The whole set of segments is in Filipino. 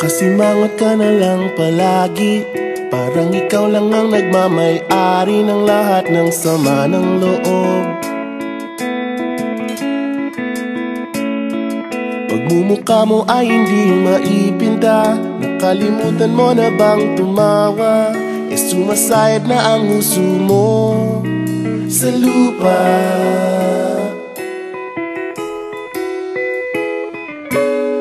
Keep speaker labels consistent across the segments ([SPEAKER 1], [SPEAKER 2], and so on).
[SPEAKER 1] Kasimangot ka na lang palagi. Parang ikaw lang ang nagmamay-ari ng lahat ng sama ng loob. Pagmumukha mo ay hindi maipinta. Nakalimutan mo na bang tumawa? E sumasayad na ang huso mo sa lupa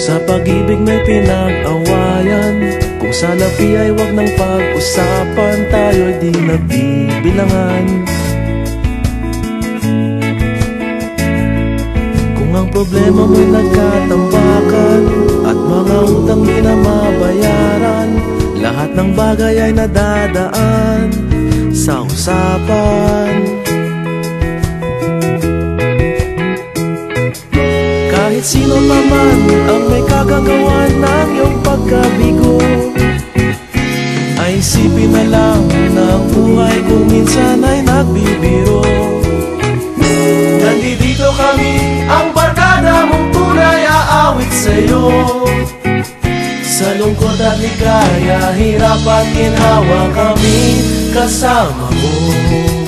[SPEAKER 2] Kung sa pag-ibig may pinag-awayan. Kung sa labi ay wag ng pag-usapan Tayo'y di nagbibilangan. Kung ang problema mo'y nagkatambakan At mga utang di na mabayaran Lahat ng bagay ay nadadaan Sa usapan sino pa man ang may kagagawa ng iyong pagkabigo. Ay isipin na lang na ang buhay kung minsan ay nagbibiro.
[SPEAKER 1] Nandito kami, ang barkada mong tunay aawit sa'yo. Sa lungkot at ligaya, hirap at ginhawa kami kasama mo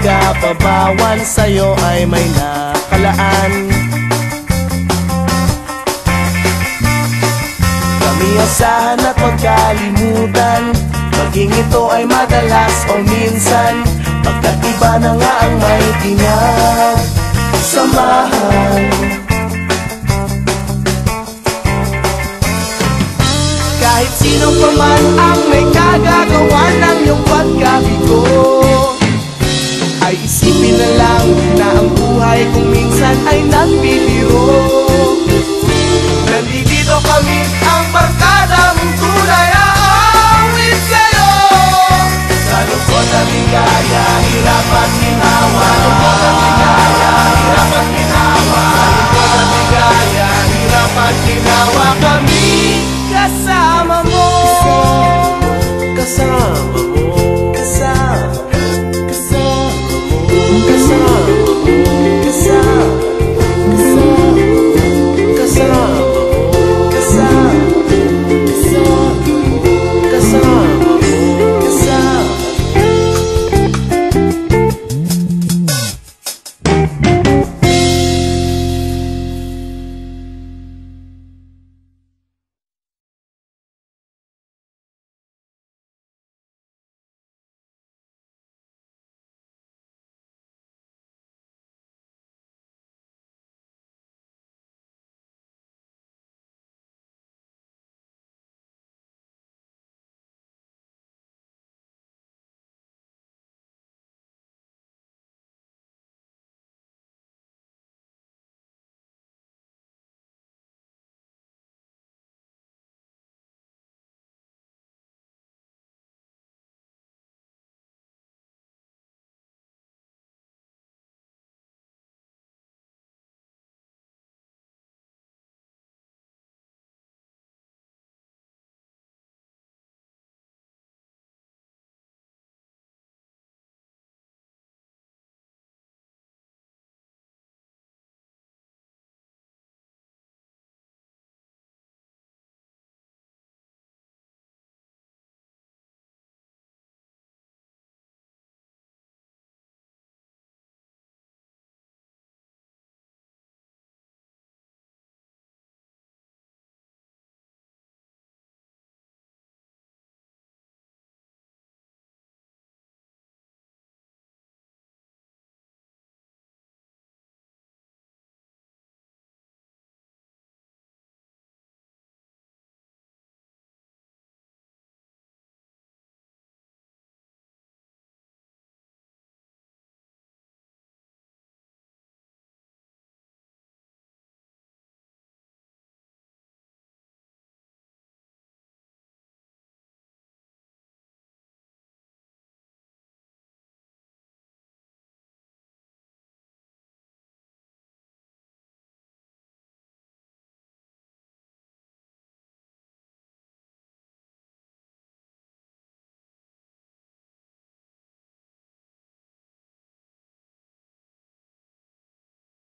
[SPEAKER 1] kapabawan Sa'yo ay may nakalaan. Kami asahan at magkalimutan Maging ito ay madalas o minsan Pagkat iba na nga ang may samahan. Kahit sino pa man ang may kagagawa ng iyong pagkabigo Jaya rapat kita